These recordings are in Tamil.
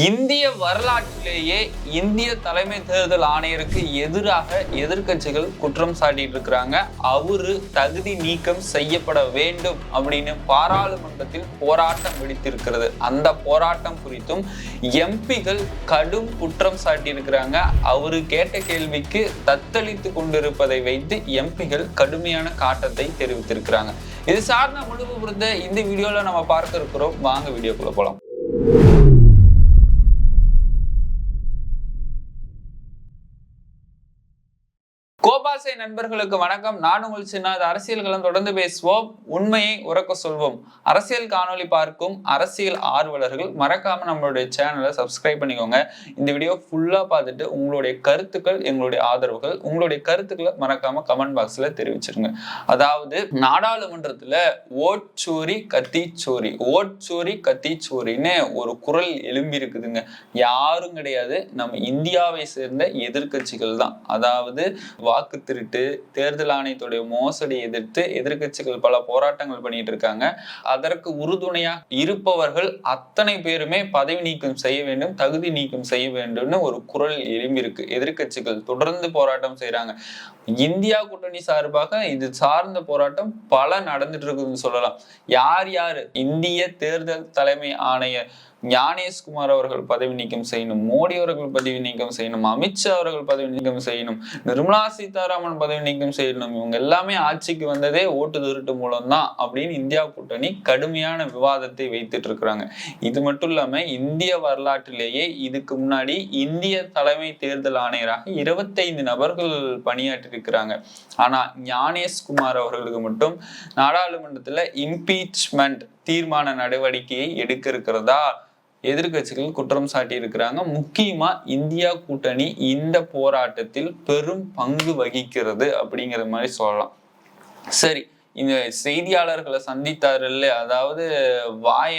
இந்திய வரலாற்றிலேயே இந்திய தலைமை தேர்தல் ஆணையருக்கு எதிராக எதிர்க்கட்சிகள் குற்றம் சாட்டிட்டு இருக்கிறாங்க. அவரு தகுதி நீக்கம் செய்யப்பட வேண்டும் அப்படின்னு பாராளுமன்றத்தில் போராட்டம் வெடித்திருக்கிறது. அந்த போராட்டம் குறித்தும் எம்பிகள் கடும் குற்றம் சாட்டியிருக்கிறாங்க அவரு கேட்ட கேள்விக்கு தத்தளித்து கொண்டிருப்பதை வைத்து எம்பிகள் கடுமையான காட்டத்தை தெரிவித்திருக்கிறாங்க. இது சார்ந்த முழு இந்த வீடியோல நம்ம பார்க்க இருக்கிறோம். வாங்க வீடியோக்குள்ள போலாம். பேராசை நண்பர்களுக்கு வணக்கம். நான் உங்கள் சின்னாது அரசியல்களும் தொடர்ந்து பேசுவோம். உண்மையை உறக்க சொல்வோம். அரசியல் காணொளி பார்க்கும் அரசியல் ஆர்வலர்கள் மறக்காம நம்மளுடைய சேனலை சப்ஸ்கிரைப் பண்ணிக்கோங்க. இந்த வீடியோ ஃபுல்லா பார்த்துட்டு உங்களுடைய கருத்துக்கள் எங்களுடைய ஆதரவுகள் உங்களுடைய கருத்துக்களை மறக்காம கமெண்ட் பாக்ஸ்ல தெரிவிச்சிருங்க. அதாவது நாடாளுமன்றத்துல ஓட்சோரி கத்தி சோரி ஓட்சோரி கத்தி சோரின்னு ஒரு குரல் எழும்பி இருக்குதுங்க. யாரும் கிடையாது. நம்ம இந்தியாவை சேர்ந்த எதிர்கட்சிகள் தான். அதாவது வாக்கு திருட்டு தேர்தல் ஆணையத்துடைய மோசடி எதிர்த்து எதிர்கட்சிகள் பல போராட்டங்கள் பண்ணிட்டு இருக்காங்க அதற்கு உறுதுணையா இருப்பவர்கள் அத்தனை பேருமே பதவி நீக்கம் செய்ய வேண்டும் தகுதி நீக்கம் செய்ய வேண்டும்னு ஒரு குரல் எழும்பியிருக்கு. எதிர்கட்சிகள் தொடர்ந்து போராட்டம் செய்யறாங்க இந்தியா கூட்டணி சார்பாக இது சார்ந்த போராட்டம் பல நடந்துட்டு இருக்குதுன்னு சொல்லலாம். யார் யார்? இந்திய தேர்தல் தலைமை ஆணைய ஞானேஷ்குமார் அவர்கள் பதவி நீக்கம் செய்யணும் மோடி அவர்கள் பதவி நீக்கம் செய்யணும் அமித்ஷா அவர்கள் பதவி நீக்கம் செய்யணும் நிர்மலா சீதாராமன் பதவி நீக்கம் செய்யணும் இவங்க எல்லாமே ஆட்சிக்கு வந்ததே ஓட்டு திருட்டு மூலம் தான் அப்படின்னு இந்தியா கூட்டணி கடுமையான விவாதத்தை வைத்துட்டு இருக்கிறாங்க. இது மட்டும் இல்லாம இந்திய வரலாற்றிலேயே இதுக்கு முன்னாடி இந்திய தலைமை தேர்தல் ஆணையராக இருபத்தைந்து நபர்கள் பணியாற்றி இருக்கிறாங்க. ஆனா ஞானேஷ்குமார் அவர்களுக்கு மட்டும் நாடாளுமன்றத்துல இம்பீச்மெண்ட் தீர்மான நடவடிக்கையை எடுக்க இருக்கிறதா? எதிர்கட்சிகள் குற்றம் சாட்டியிருக்கிறாங்க. முக்கியமாக முக்கியமா இந்தியா கூட்டணி இந்த போராட்டத்தில் பெரும் பங்கு வகிக்கிறது அப்படிங்கிற மாதிரி சொல்லலாம். சரி இந்த செய்தியாளர்களை சந்தித்தார் இல்லையா? அதாவது வாய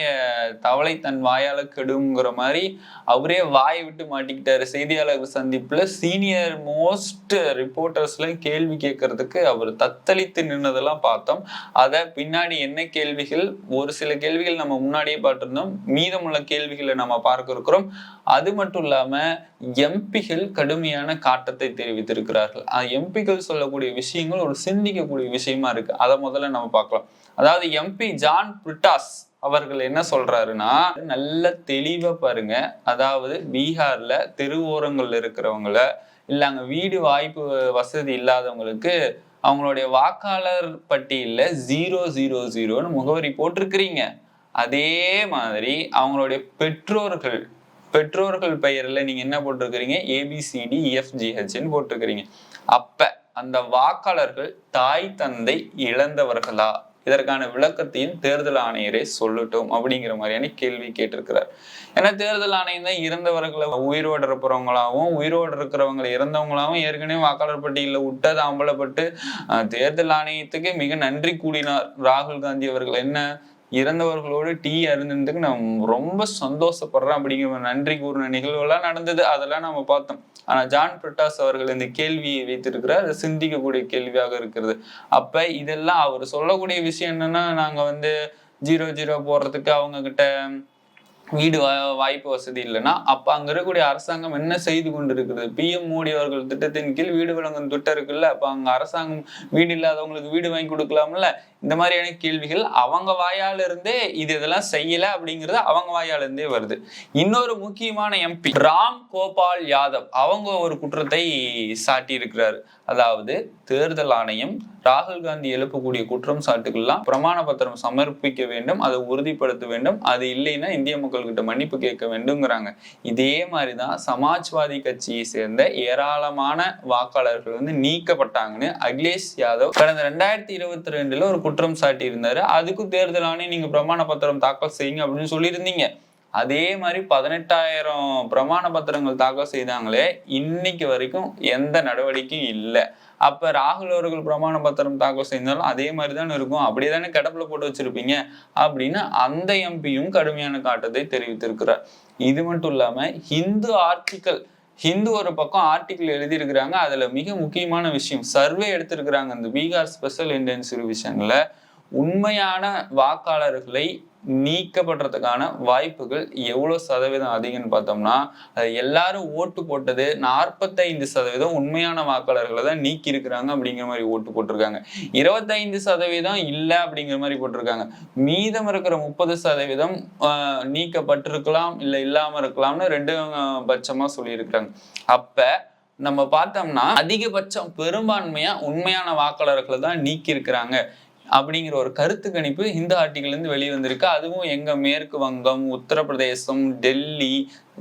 தவளை தன் வாயால கெடுங்கிற மாதிரி அவரே வாயை விட்டு மாட்டிக்கிட்டாரு. செய்தியாளர்கள் சந்திப்புல சீனியர் மோஸ்ட் ரிப்போர்ட்டர்ஸ்ல கேள்வி கேட்கறதுக்கு அவர் தத்தளித்து நின்னதெல்லாம் பார்த்தோம். அதை பின்னாடி என்ன கேள்விகள்? ஒரு சில கேள்விகள் நம்ம முன்னாடியே பார்த்திருந்தோம். மீதமுள்ள கேள்விகளை நம்ம பார்க்க இருக்கிறோம். அது மட்டும் இல்லாம எம்பிகள் கடுமையான காட்டத்தை தெரிவித்திருக்கிறார்கள். எம்பிகள் சொல்லக்கூடிய விஷயங்கள் ஒரு சிந்திக்கக்கூடிய விஷயமா இருக்கு. அதை முதல்ல நம்ம பார்க்கலாம். அதாவது எம்பி ஜான் பிரிட்டாஸ் அவர்கள் என்ன சொல்றாருன்னா நல்ல தெளிவா பாருங்க. அதாவது பீகார்ல தெருவோரங்கள்ல இருக்கிறவங்கள இல்ல அங்க வீடு வாய்ப்பு வசதி இல்லாதவங்களுக்கு அவங்களுடைய வாக்காளர் பட்டியலில் ஜீரோ ஜீரோ ஜீரோன்னு முகவரி போட்டிருக்கிறீங்க. அதே மாதிரி அவங்களுடைய பெற்றோர்கள் பெற்றோர்கள் பெயர்ல நீங்க என்ன போட்டிருக்கிறீங்க? ஏபிசிடி எஃப்ஜிஹெச்னு போட்டிருக்கிறீங்க. அப்ப அந்த வாக்காளர்கள் தாய் தந்தை இழந்தவர்களா? இதற்கான விளக்கத்தையும் தேர்தல் ஆணையரே சொல்லட்டும் அப்படிங்கிற மாதிரியான கேள்வி கேட்டிருக்கிறார். ஏன்னா தேர்தல் ஆணையம் தான் இறந்தவர்களை உயிரோடு இருக்கிறவங்களாவும் உயிரோடு இருக்கிறவங்களை இறந்தவங்களாவும் ஏற்கனவே வாக்காளர் பட்டியலில் விட்டது அம்பலப்பட்டு தேர்தல் ஆணையத்துக்கு மிக நன்றி கூடினார் ராகுல் காந்தி அவர்கள். என்ன? இறந்தவர்களோடு டீ அருந்ததுக்கு நான் ரொம்ப சந்தோஷப்படுறேன் அப்படிங்கிற நன்றி கூறின நிகழ்வுலாம் நடந்தது. அதெல்லாம் நம்ம பார்த்தோம். ஆனால் ஜான் பிரட்டாஸ் அவர்கள் இந்த கேள்வியை வைத்திருக்கிறார். அதை சிந்திக்கக்கூடிய கேள்வியாக இருக்கிறது. அப்போ இதெல்லாம் அவர் சொல்லக்கூடிய விஷயம் என்னன்னா நாங்கள் வந்து ஜீரோ ஜீரோ போடுறதுக்கு அவங்க கிட்ட வீடு வாய்ப்பு வசதி இல்லைன்னா அப்ப அங்க இருக்கக்கூடிய அரசாங்கம் என்ன செய்து கொண்டு இருக்குது பிஎம் மோடி அவர்கள் திட்டத்தின் கீழ் வீடு வழங்கும் திட்டம் இருக்குல்ல அப்ப அங்க அரசாங்கம் வீடு இல்லாதவங்களுக்கு வீடு வாங்கி கொடுக்கலாம்ல? இந்த மாதிரியான கேள்விகள் அவங்க வாயால இருந்தே இது இதெல்லாம் செய்யல அப்படிங்கிறது அவங்க வாயால இருந்தே வருது. இன்னொரு முக்கியமான எம்பி ராம் கோபால் யாதவ் அவங்க ஒரு குற்றத்தை சாட்டி இருக்கிறாரு அதாவது தேர்தல் ஆணையம் ராகுல் காந்தி எழுப்பக்கூடிய குற்றம் சாட்டுக்கள்லாம் பிரமாண பத்திரம் சமர்ப்பிக்க வேண்டும் அதை உறுதிப்படுத்த வேண்டும். அது இல்லைன்னா இந்திய மக்கள்கிட்ட மன்னிப்பு கேட்க வேண்டும்ங்கிறாங்க. இதே மாதிரி தான் சமாஜ்வாதி கட்சியை சேர்ந்த ஏராளமான வாக்காளர்கள் வந்து நீக்கப்பட்டாங்கன்னு அகிலேஷ் யாதவ் கடந்த ரெண்டாயிரத்தி இருபத்தி ரெண்டுல ஒரு குற்றம் சாட்டி இருந்தாரு அதுக்கும் தேர்தல் ஆணையம் நீங்க பிரமாண பத்திரம் தாக்கல் செய்யுங்க அப்படின்னு சொல்லியிருந்தீங்க. அதே மாதிரி பதினெட்டாயிரம் பிரமாண பத்திரங்கள் தாக்கல் செய்தாங்களே இன்னைக்கு வரைக்கும் எந்த நடவடிக்கையும் இல்லை. அப்ப ராகுல் அவர்கள் பிரமாண பத்திரம் தாக்கல் செய்தாலும் அதே மாதிரி தானே இருக்கும். அப்படியே தானே கடப்புல போட்டு வச்சிருப்பீங்க அப்படின்னு அந்த எம்பியும் கடுமையான காட்டத்தை தெரிவித்திருக்கிறார். இது மட்டும் இல்லாம ஹிந்து ஆர்டிக்கல் ஹிந்து ஒரு பக்கம் ஆர்டிக்கிள் எழுதியிருக்கிறாங்க. அதுல மிக முக்கியமான விஷயம் சர்வே எடுத்திருக்கிறாங்க இந்த பீகார் ஸ்பெஷல் இன்டென்சிவ் விஷயங்கள உண்மையான வாக்காளர்களை நீக்கப்படுறதுக்கான வாய்ப்புகள் எவ்வளவு சதவீதம் அதிகம்னு பார்த்தோம்னா அது எல்லாரும் ஓட்டு போட்டது நாற்பத்தைந்து சதவீதம் உண்மையான வாக்காளர்களை தான் நீக்கி இருக்கிறாங்க அப்படிங்கிற மாதிரி ஓட்டு போட்டிருக்காங்க. இருபத்தைந்து சதவீதம் இல்லை அப்படிங்கிற மாதிரி போட்டிருக்காங்க. மீதம் இருக்கிற முப்பது சதவீதம் ஆஹ், நீக்கப்பட்டிருக்கலாம் இல்லை இல்லாம இருக்கலாம்னு ரெண்டு பட்சமாக பட்சமா சொல்லியிருக்கிறாங்க. அப்ப நம்ம பார்த்தோம்னா அதிகபட்சம் பெரும்பான்மையா உண்மையான வாக்காளர்களை தான் நீக்கி இருக்கிறாங்க அப்படிங்கிற ஒரு கருத்து கணிப்பு இந்த ஆர்டிகல் இருந்து வெளியே வந்திருக்கு அதுவும் எங்க மேற்கு வங்கம் உத்தரப்பிரதேசம் டெல்லி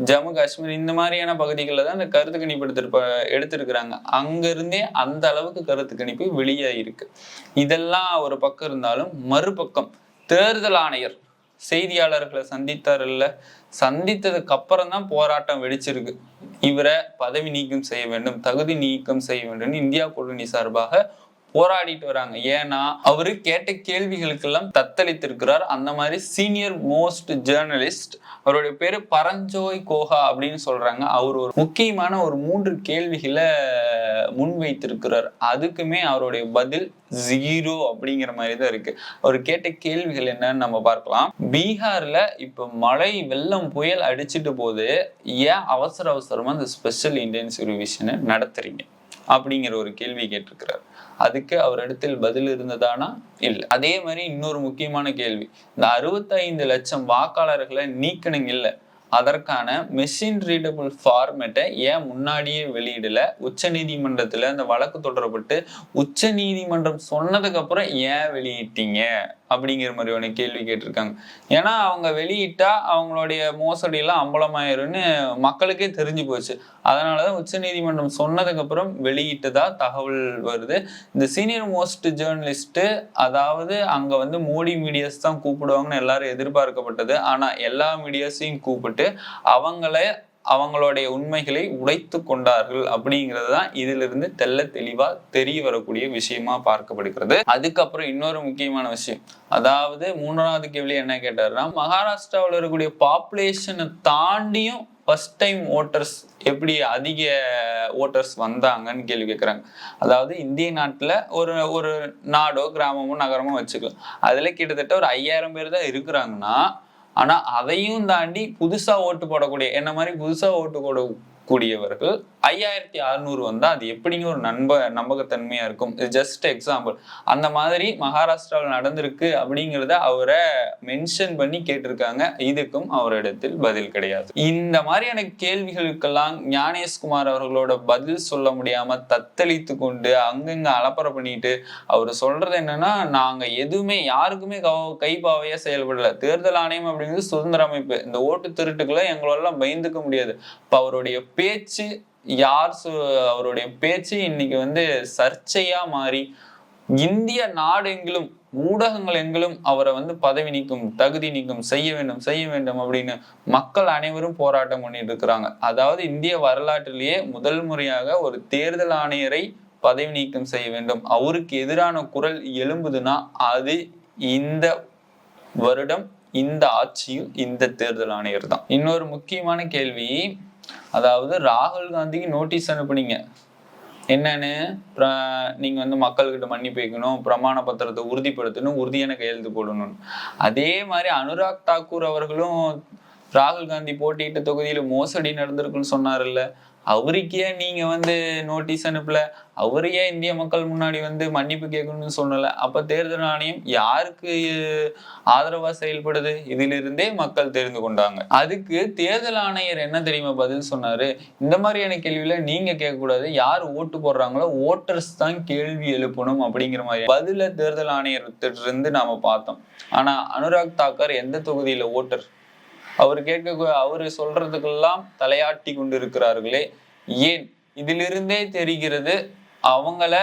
ஜம்மு காஷ்மீர் இந்த மாதிரியான பகுதிகளில் தான் இந்த கருத்து கணிப்பு எடுத்திருப்ப எடுத்திருக்கிறாங்க. அங்கிருந்தே அந்த அளவுக்கு கருத்து கணிப்பு வெளியாயிருக்கு. இதெல்லாம் ஒரு பக்கம் இருந்தாலும் மறுபக்கம் தேர்தல் ஆணையர் செய்தியாளர்களை சந்தித்தார் இல்ல. சந்தித்ததுக்கு அப்புறம் தான் போராட்டம் வெடிச்சிருக்கு. இவரை பதவி நீக்கம் செய்ய வேண்டும் தகுதி நீக்கம் செய்ய வேண்டும் இந்தியா கூட்டணி சார்பாக போராடிட்டு வராங்க. ஏன்னா அவரு கேட்ட கேள்விகளுக்கெல்லாம் தத்தளித்திருக்கிறார். அந்த மாதிரி சீனியர் மோஸ்ட் ஜேர்னலிஸ்ட் அவருடைய பேரு பரஞ்சோய் கோஹா அப்படின்னு சொல்றாங்க. அவர் ஒரு முக்கியமான ஒரு மூன்று கேள்விகளை முன்வைத்திருக்கிறார் அதுக்குமே அவருடைய பதில் ஜீரோ அப்படிங்கிற மாதிரி தான் இருக்கு. அவர் கேட்ட கேள்விகள் என்னன்னு நம்ம பார்க்கலாம். பீகார்ல இப்ப மழை வெள்ளம் புயல் அடிச்சிட்டு போது ஏன் அவசர அவசரமா இந்த ஸ்பெஷல் இன்டென்சிவ் ரிவிஷனை நடத்துறீங்க? அப்படிங்கிற ஒரு கேள்வி கேட்டிருக்கிறார். அதுக்கு அவர் இடத்தில் பதில் இருந்ததானா? இல்லை. அதே மாதிரி இன்னொரு முக்கியமான கேள்வி. இந்த அறுபத்தைந்து லட்சம் வாக்காளர்களை நீக்கணுங்க இல்லை. அதற்கான மெஷின் ரீடபிள் ஃபார்மேட்டை ஏன் முன்னாடியே வெளியிடல? உச்ச நீதிமன்றத்துல அந்த வழக்கு தொடரப்பட்டு உச்ச நீதிமன்றம் சொன்னதுக்கு அப்புறம் ஏன் வெளியிட்டீங்க? அப்படிங்கிற மாதிரி ஒன்று கேள்வி கேட்டிருக்காங்க. ஏன்னா அவங்க வெளியிட்டா அவங்களுடைய மோசடியெல்லாம் அம்பலமாயிரும்னு மக்களுக்கே தெரிஞ்சு போச்சு. அதனாலதான் உச்ச நீதிமன்றம் சொன்னதுக்கப்புறம் வெளியிட்டதா தகவல் வருது. இந்த சீனியர் மோஸ்ட் ஜேர்னலிஸ்ட்டு அதாவது அங்கே வந்து மோடி மீடியாஸ் தான் கூப்பிடுவாங்கன்னு எல்லாரும் எதிர்பார்க்கப்பட்டது. ஆனால் எல்லா மீடியாஸையும் கூப்பிட்டு அவங்கள அவங்களுடைய உண்மைகளை உடைத்து கொண்டார்கள் அப்படிங்கிறது தான் இதிலிருந்து தெள்ள தெளிவா தெரிய வரக்கூடிய விஷயமா பார்க்கப்படுகிறது. அதுக்கப்புறம் இன்னொரு முக்கியமான விஷயம். அதாவது மூன்றாவது கேள்வி என்ன கேட்டாருன்னா மகாராஷ்டிராவில் இருக்கக்கூடிய பாப்புலேஷனை தாண்டியும் ஃபர்ஸ்ட் டைம் ஓட்டர்ஸ் எப்படி அதிக ஓட்டர்ஸ் வந்தாங்கன்னு கேள்வி கேட்குறாங்க அதாவது இந்திய நாட்டில் ஒரு ஒரு நாடோ கிராமமோ நகரமோ வச்சுக்கலாம். அதில் கிட்டத்தட்ட ஒரு ஐயாயிரம் பேர் தான் இருக்கிறாங்கன்னா ஆனா அதையும் தாண்டி புதுசா ஓட்டு போடக்கூடிய என்ன மாதிரி புதுசா ஓட்டு கூடியவர்கள் ஐயாயிரத்தி அறுநூறு வந்தால் அது எப்படிங்க ஒரு நம்ப நம்பகத்தன்மையா இருக்கும்? இது ஜஸ்ட் எக்ஸாம்பிள் அந்த மாதிரி மகாராஷ்டிராவில் நடந்திருக்கு அப்படிங்கிறத அவரை மென்ஷன் பண்ணி கேட்டிருக்காங்க. இதுக்கும் அவரிடத்தில் பதில் கிடையாது. இந்த மாதிரியான கேள்விகளுக்கெல்லாம் ஞானேஷ்குமார் அவர்களோட பதில் சொல்ல முடியாம தத்தளித்து கொண்டு அங்கங்க அலப்பறை பண்ணிட்டு அவர் சொல்றது என்னன்னா நாங்க எதுவுமே யாருக்குமே கவ- கைபாவையா செயல்படல. தேர்தல் ஆணையம் அப்படிங்கிறது சுதந்திர அமைப்பு. இந்த ஓட்டு திருட்டுக்களை எங்களெல்லாம் பயந்துக்க முடியாது. இப்போ அவருடைய பேச்சு யார் சு- அவருடைய பேச்சு இன்னைக்கு வந்து சர்ச்சையா மாறி இந்திய நாடெங்கிலும் ஊடகங்கள் எங்கிலும் அவரை வந்து பதவி நீக்கும் தகுதி நீக்கம் செய்ய வேண்டும் செய்ய வேண்டும் அப்படின்னு மக்கள் அனைவரும் போராட்டம் பண்ணிட்டு இருக்கிறாங்க அதாவது இந்திய வரலாற்றிலேயே முதல் முறையாக ஒரு தேர்தல் ஆணையரை பதவி நீக்கம் செய்ய வேண்டும். அவருக்கு எதிரான குரல் எழும்புதுன்னா அது இந்த வருடம் இந்த ஆட்சியில் இந்த தேர்தல் ஆணையர் தான். இன்னொரு முக்கியமான கேள்வி அதாவது ராகுல் காந்திக்கு நோட்டீஸ் அனுப்புனீங்க. என்னன்னு? நீங்க வந்து மக்கள்கிட்ட மன்னிப்பு வைக்கணும் பிரமாண பத்திரத்தை உறுதிப்படுத்தணும் உறுதியான கையெழுத்து போடணும்னு. அதே மாதிரி அனுராக் தாக்கூர் அவர்களும் ராகுல் காந்தி போட்டியிட்ட தொகுதியில மோசடி நடந்திருக்குன்னு சொன்னார்ல அவருக்கே நீங்க வந்து நோட்டீஸ் அனுப்பல. அவரு ஏன் இந்திய மக்கள் முன்னாடி வந்து மன்னிப்பு கேட்கணும்னு சொன்னல அப்ப தேர்தல் ஆணையம் யாருக்கு ஆதரவா செயல்படுது? இதிலிருந்தே மக்கள் தெரிந்து கொண்டாங்க. அதுக்கு தேர்தல் ஆணையர் என்ன தெரியுமா பதில் சொன்னாரு? இந்த மாதிரியான கேள்வியில நீங்க கேட்கக்கூடாது. யார் ஓட்டு போடுறாங்களோ ஓட்டர்ஸ் தான் கேள்வி எழுப்பணும் அப்படிங்கிற மாதிரி. பதில தேர்தல் ஆணையர் இருந்து நாம பார்த்தோம். ஆனா அனுராக் தாக்கர் எந்த தொகுதியில ஓட்டர் அவர் கேட்க அவரு சொல்றதுக்கெல்லாம் தலையாட்டி கொண்டு இருக்கிறார்களே ஏன்? இதிலிருந்தே தெரிகிறது அவங்கள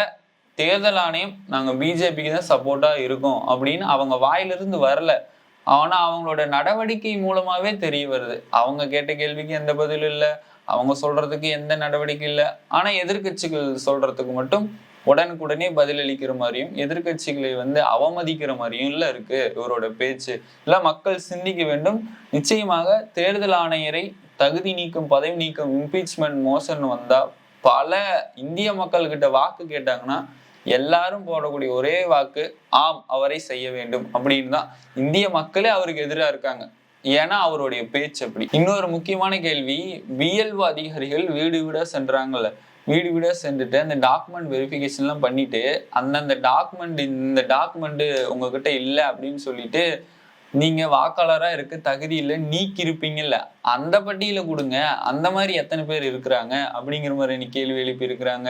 தேர்தல் ஆணையம் நாங்க பிஜேபிக்கு தான் சப்போர்ட்டா இருக்கோம் அப்படின்னு அவங்க வாயிலிருந்து வரல. ஆனா அவங்களோட நடவடிக்கை மூலமாவே தெரிய வருது. அவங்க கேட்ட கேள்விக்கு எந்த பதிலும் இல்லை. அவங்க சொல்றதுக்கு எந்த நடவடிக்கை இல்லை. ஆனா எதிர்க்கட்சிகள் சொல்றதுக்கு மட்டும் உடனுக்குடனே பதிலளிக்கிற மாதிரியும் எதிர்க்கட்சிகளை வந்து அவமதிக்கிற மாதிரியும் இல்ல இருக்கு. இவரோட பேச்சு. இல்ல மக்கள் சிந்திக்க வேண்டும். நிச்சயமாக தேர்தல் ஆணையரை தகுதி நீக்கம் பதவி நீக்கம் இம்பீச்மெண்ட் மோசன் வந்தா பல இந்திய மக்கள்கிட்ட வாக்கு கேட்டாங்கன்னா எல்லாரும் போடக்கூடிய ஒரே வாக்கு ஆம் அவரை செய்ய வேண்டும். அப்படின்னு தான். இந்திய மக்களே அவருக்கு எதிராக இருக்காங்க. ஏன்னா அவருடைய பேச்சு அப்படி. இன்னொரு முக்கியமான கேள்வி பிஎல்ஓ அதிகாரிகள் வீடு வீடா சென்றாங்கல்ல. வீடு வீடாக சென்றுட்டு அந்த டாக்குமெண்ட் வெரிஃபிகேஷன்லாம் பண்ணிட்டு அந்தந்த டாக்குமெண்ட் இந்த டாக்குமெண்ட்டு உங்ககிட்ட இல்லை அப்படின்னு சொல்லிட்டு நீங்க வாக்காளரா இருக்க தகுதி இல்லை நீக்கி இருப்பீங்கல்ல அந்த பட்டியல கொடுங்க. அந்த மாதிரி எத்தனை பேர் இருக்கிறாங்க அப்படிங்கிற மாதிரி நீ கேள்வி எழுப்பி இருக்கிறாங்க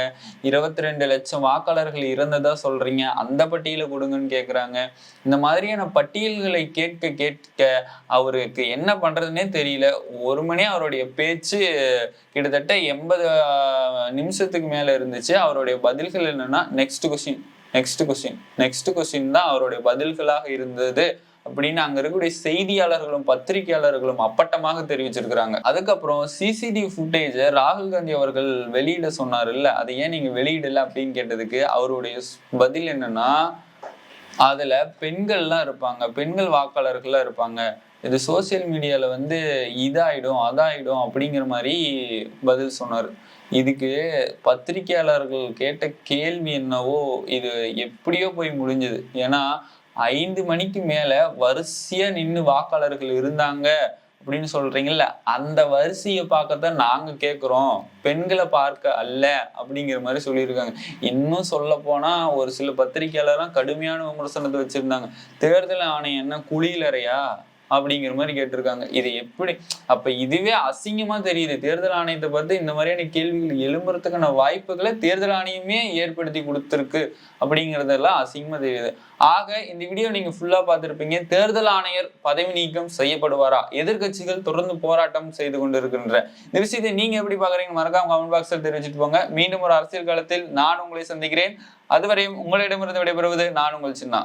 இருபத்தி ரெண்டு லட்சம் வாக்காளர்கள் இறந்ததா சொல்றீங்க. அந்த பட்டியல கொடுங்கன்னு கேட்குறாங்க இந்த மாதிரியான பட்டியல்களை கேட்க கேட்க அவருக்கு என்ன பண்றதுன்னே தெரியல. ஒரு மணி அவருடைய பேச்சு கிட்டத்தட்ட எண்பது நிமிஷத்துக்கு மேல இருந்துச்சு. அவருடைய பதில்கள் என்னன்னா next question next question next question தான் அவருடைய பதில்களாக இருந்தது. அப்படின்னு அங்க இருக்கக்கூடிய செய்தியாளர்களும் பத்திரிகையாளர்களும் அப்பட்டமாக தெரிவிச்சிருக்கிறாங்க. அதுக்கப்புறம் சிசிடிவி ஃபுட்டேஜை ராகுல் காந்தி அவர்கள் வெளியிட சொன்னார் இல்ல அதை ஏன் நீங்க வெளியிடல அப்படின்னு கேட்டதுக்கு அவருடைய பதில் என்னன்னா அதுல பெண்கள்லாம் இருப்பாங்க பெண்கள் வாக்காளர்கள்லாம் இருப்பாங்க. இது சோசியல் மீடியால வந்து இதாயிடும் அதாயிடும் அப்படிங்கிற மாதிரி பதில் சொன்னார். இதுக்கு பத்திரிகையாளர்கள் கேட்ட கேள்வி என்னவோ இது எப்படியோ போய் முடிஞ்சது. ஏன்னா ஐந்து மணிக்கு மேல வரிசையா நின்று வாக்காளர்கள் இருந்தாங்க அப்படின்னு சொல்றீங்கல்ல அந்த வரிசையை பார்க்கத்தான் நாங்க கேட்குறோம் பெண்களை பார்க்க அல்ல அப்படிங்கிற மாதிரி சொல்லியிருக்காங்க. இன்னும் சொல்ல போனா ஒரு சில பத்திரிகையாளர்லாம் கடுமையான விமர்சனத்தை வச்சிருந்தாங்க. தேர்தல் ஆணையம் என்ன குளியலறையா அப்படிங்கிற மாதிரி கேட்டிருக்காங்க. இது எப்படி? அப்ப இதுவே அசிங்கமா தெரியுது. தேர்தல் ஆணையத்தை பார்த்து இந்த மாதிரியான கேள்விகள் எழும்புறதுக்கான வாய்ப்புகளை தேர்தல் ஆணையமே ஏற்படுத்தி கொடுத்துருக்கு அப்படிங்கறதெல்லாம் அசிங்கமா தெரியுது. ஆக இந்த வீடியோ நீங்க ஃபுல்லா பார்த்திருப்பீங்க. தேர்தல் ஆணையர் பதவி நீக்கம் செய்யப்படுவாரா? எதிர்கட்சிகள் தொடர்ந்து போராட்டம் செய்து கொண்டிருக்கின்ற இந்த விஷயத்தை நீங்க எப்படி பாக்குறீங்க மறக்காம கமெண்ட் பாக்ஸில் தெரிவிச்சிட்டு போங்க. மீண்டும் ஒரு அரசியல் காலத்தில் நான் உங்களை சந்திக்கிறேன். அதுவரையும் உங்களிடமிருந்து விடைபெறுவது நான் உங்கள் சின்னா.